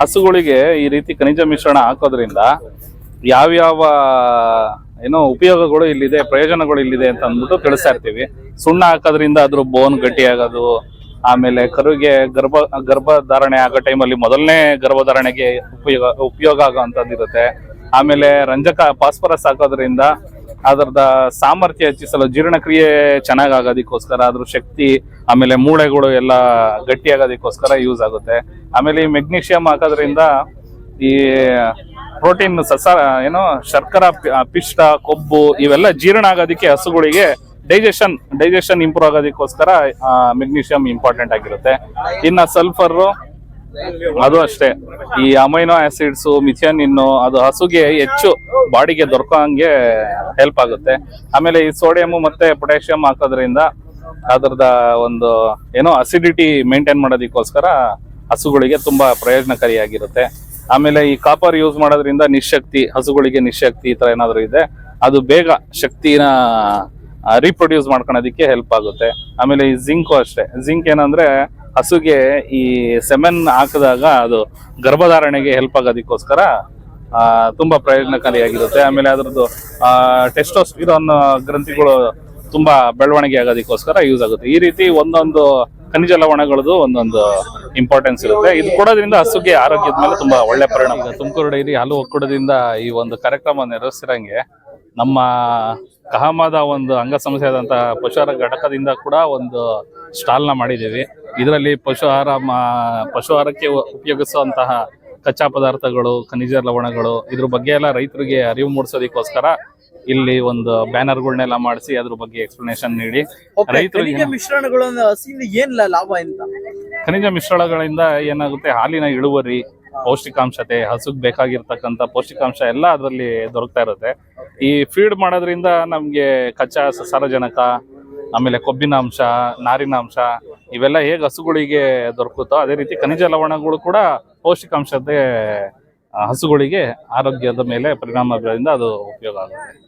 ಹಸುಗಳಿಗೆ ಈ ರೀತಿ ಖನಿಜ ಮಿಶ್ರಣ ಹಾಕೋದ್ರಿಂದ ಯಾವ್ಯಾವ, ಏನೋ ಉಪಯೋಗಗಳು ಇಲ್ಲಿದೆ, ಪ್ರಯೋಜನಗಳು ಇಲ್ಲಿದೆ ಅಂತ ಅಂದ್ಬಿಟ್ಟು ತಿಳಿಸ್ತಾ ಇರ್ತೀವಿ. ಸುಣ್ಣ ಹಾಕೋದ್ರಿಂದ ಅದ್ರ ಬೋನ್ ಗಟ್ಟಿಯಾಗೋದು ಆಮೇಲೆ ಕರುಗೆ ಗರ್ಭ, ಗರ್ಭಧಾರಣೆ ಆಗೋ ಟೈಮಲ್ಲಿ ಮೊದಲನೇ ಗರ್ಭಧಾರಣೆಗೆ ಉಪಯೋಗ ಉಪಯೋಗ ಆಗೋ ಇರುತ್ತೆ. ಆಮೇಲೆ ರಂಜಕ ಫಾಸ್ಫರಸ್ ಹಾಕೋದ್ರಿಂದ ಅದರದ ಸಾಮರ್ಥ್ಯ ಹೆಚ್ಚಿಸಲು ಜೀರ್ಣಕ್ರಿಯೆ ಚೆನ್ನಾಗ್ ಆಗೋದಕ್ಕೋಸ್ಕರ ಅದ್ರ ಶಕ್ತಿ, ಆಮೇಲೆ ಮೂಳೆಗಳು ಎಲ್ಲ ಗಟ್ಟಿ ಆಗೋದಕ್ಕೋಸ್ಕರ ಯೂಸ್ ಆಗುತ್ತೆ. ಆಮೇಲೆ ಈ ಮೆಗ್ನೀಷಿಯಂ ಹಾಕೋದ್ರಿಂದ ಈ ಪ್ರೋಟೀನ್, ಸಸ, ಏನೋ, ಶರ್ಕರ ಪಿಷ್ಟ, ಕೊಬ್ಬು ಇವೆಲ್ಲ ಜೀರ್ಣ ಆಗೋದಕ್ಕೆ ಹಸುಗಳಿಗೆ ಡೈಜೆಷನ್ ಡೈಜೆಷನ್ ಇಂಪ್ರೂವ್ ಆಗೋದಕ್ಕೋಸ್ಕರ ಮೆಗ್ನೀಷಿಯಂ ಇಂಪಾರ್ಟೆಂಟ್ ಆಗಿರುತ್ತೆ. ಇನ್ನು ಸಲ್ಫರ್ ಅದು ಅಷ್ಟೇ. ಈ ಅಮೈನೋ ಆಸಿಡ್ಸ್ ಇನ್ನು ಅದು ಹಸುಗೆ ಹೆಚ್ಚು ಬಾಡಿಗೆ ಹಾಗೆ ಹೆಲ್ಪ್ ಆಗುತ್ತೆ. ಆಮೇಲೆ ಈ ಸೋಡಿಯಂ ಮತ್ತೆ ಪೊಟ್ಯಾಷಿಯಂ ಹಾಕೋದ್ರಿಂದ ಅದ್ರದ ಒಂದು ಏನೋ ಅಸಿಡಿಟಿ ಮೇಂಟೈನ್ ಮಾಡೋದಕ್ಕೋಸ್ಕರ ಹಸುಗಳಿಗೆ ತುಂಬಾ ಪ್ರಯೋಜನಕಾರಿಯಾಗಿರುತ್ತೆ. ಆಮೇಲೆ ಈ ಕಾಪರ್ ಯೂಸ್ ಮಾಡೋದ್ರಿಂದ ನಿಶಕ್ತಿ, ಹಸುಗಳಿಗೆ ನಿಶಕ್ತಿ ಈ ತರ ಏನಾದ್ರು ಇದೆ, ಅದು ಬೇಗ ಶಕ್ತಿನ ರೀಪ್ರೊಡ್ಯೂಸ್ ಮಾಡ್ಕೊಳೋದಕ್ಕೆ ಹೆಲ್ಪ್ ಆಗುತ್ತೆ. ಆಮೇಲೆ ಈ ಜಿಂಕು ಅಷ್ಟೇ. ಜಿಂಕ್ ಏನಂದ್ರೆ ಹಸುಗೆ ಈ ಸೆಮೆನ್ ಹಾಕಿದಾಗ ಅದು ಗರ್ಭಧಾರಣೆಗೆ ಹೆಲ್ಪ್ ಆಗೋದಕ್ಕೋಸ್ಕರ ತುಂಬಾ ಪ್ರಯೋಜನಕಾರಿಯಾಗಿರುತ್ತೆ. ಆಮೇಲೆ ಅದರದ್ದು ಟೆಸ್ಟೋಸ್ಟಿರಾನ್ ಗ್ರಂಥಿಗಳು ತುಂಬಾ ಬೆಳವಣಿಗೆ ಆಗೋದಕ್ಕೋಸ್ಕರ ಯೂಸ್ ಆಗುತ್ತೆ. ಈ ರೀತಿ ಒಂದೊಂದು ಖನಿಜ ಲವಣಗಳದ್ದು ಒಂದೊಂದು ಇಂಪಾರ್ಟೆನ್ಸ್ ಇರುತ್ತೆ. ಇದು ಕೊಡೋದ್ರಿಂದ ಹಸುಗೆ ಆರೋಗ್ಯದ ಮೇಲೆ ತುಂಬಾ ಒಳ್ಳೆ ಪರಿಣಾಮ ತುಮಕೂರು ಡೈರಿ ಹಾಲು ಒಕ್ಕೂಟದಿಂದ ಈ ಒಂದು ಕಾರ್ಯಕ್ರಮ ನೆರವೇರಿಸಿರಂಗೆ ನಮ್ಮ ಕಹಮದ ಒಂದು ಅಂಗಸಂಸ್ಥೆಯಾದಂತಹ ಪಶುಹಾರ ಘಟಕದಿಂದ ಕೂಡ ಒಂದು ಸ್ಟಾಲ್ನ ಮಾಡಿದ್ದೀವಿ. ಇದರಲ್ಲಿ ಪಶು ಆಹಾರ ಪಶು ಆಹಾರಕ್ಕೆ ಉಪಯೋಗಿಸುವಂತಹ ಕಚ್ಚಾ ಪದಾರ್ಥಗಳು ಖನಿಜ ಲವಣಗಳು ಇದ್ರ ಬಗ್ಗೆ ಎಲ್ಲ ರೈತರಿಗೆ ಅರಿವು ಮೂಡಿಸೋದಕ್ಕೋಸ್ಕರ ಇಲ್ಲಿ ಒಂದು ಬ್ಯಾನರ್ಗಳನ್ನೆಲ್ಲ ಮಾಡಿಸಿ ಅದ್ರ ಬಗ್ಗೆ ಎಕ್ಸ್ಪ್ಲನೇಷನ್ ನೀಡಿ. ರೈತರಿಗೆ ಖನಿಜ ಮಿಶ್ರಣಗಳನ್ನು ಹಸಿಯಿಂದ ಏನ್ ಲಾಭ ಅಂತ ಖನಿಜ ಮಿಶ್ರಣಗಳಿಂದ ಏನಾಗುತ್ತೆ ಹಾಲಿನ ಇಳುವರಿ ಪೌಷ್ಟಿಕಾಂಶತೆ ಹಸುಗ್ ಬೇಕಾಗಿರ್ತಕ್ಕಂಥ ಪೌಷ್ಟಿಕಾಂಶ ಎಲ್ಲ ಅದರಲ್ಲಿ ದೊರಕ್ತಾ ಇರುತ್ತೆ. ಈ ಫೀಡ್ ಮಾಡೋದ್ರಿಂದ ನಮ್ಗೆ ಕಚ್ಚಾ ಸಾರಜನಕ ಆಮೇಲೆ ಕೊಬ್ಬಿನ ಅಂಶ ನಾರಿನ ಅಂಶ ಇವೆಲ್ಲ ಹೇಗೆ ಹಸುಗಳಿಗೆ ದೊರಕುತ್ತೋ ಅದೇ ರೀತಿ ಖನಿಜ ಲವಣಗಳು ಕೂಡ ಪೌಷ್ಟಿಕಾಂಶದ ಹಸುಗಳಿಗೆ ಆರೋಗ್ಯದ ಮೇಲೆ ಪರಿಣಾಮ ಬೀರೋದ್ರಿಂದ ಅದು ಉಪಯೋಗ ಆಗುತ್ತೆ.